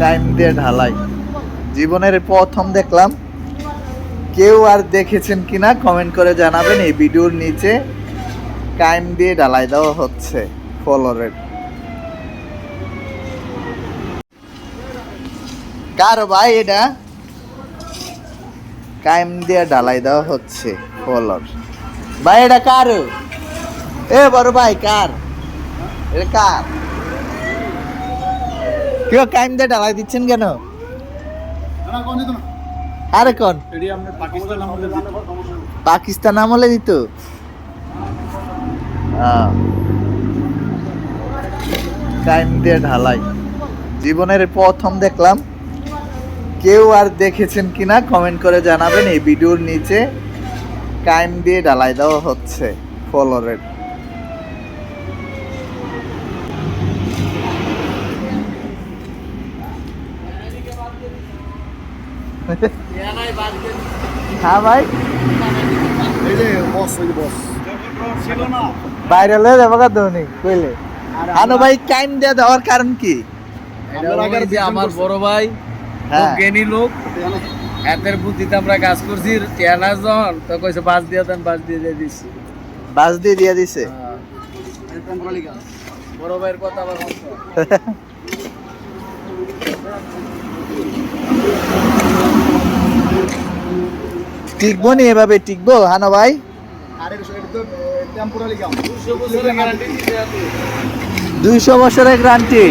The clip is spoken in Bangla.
টাইম দিয়ে ঢালাই। জীবনের প্রথম দেখলাম, কেউ আর দেখেছেন কিনা কমেন্ট করে জানাবেন। এই ভিডিওর নিচে কাইম দিয়ে ঢালাই দেওয়া হচ্ছে, ফলোরের। কার ভাই এটা? কাইম দিয়ে ঢালাই দেওয়া হচ্ছে, ফলোর। ভাই, এটা কার? এ বড় ভাই, কার? এটা কার? কেউ কাইম দিয়ে ঢালাই দিচ্ছেন কেন? আরে কোন? পাকিস্তান আমলে দিত। টাইম দিয়ে ঢালাই। জীবনের প্রথম দেখলাম। কেউ আর দেখেছেন কিনা কমেন্ট করে জানাবেন। এই ভিডিওর নিচে কাইম দিয়ে ঢালাই দেওয়া হচ্ছে। ফলোরের হ্যাঁ ভাই। বাইরে লয়ে যাব কা কইলে। আনো ভাই কাইম দিয়ে দেওয়ার কারণ কি? আমার বড় ভাই হ্যাঁ। জ্ঞানী লোক। এতের বুদ্ধিতে আমরা কাজ করছি টেনা যখন তো কইছে বাস দিয়ে দেন বাস দিয়ে দিয়ে দিচ্ছি বাস দিয়ে দিয়ে দিছে? বড় ভাইয়ের কথা আবার টিকবো নি? এভাবে টিকবো? হানো ভাই? দিছে এতে। দুইশো বছরের গ্রান্টি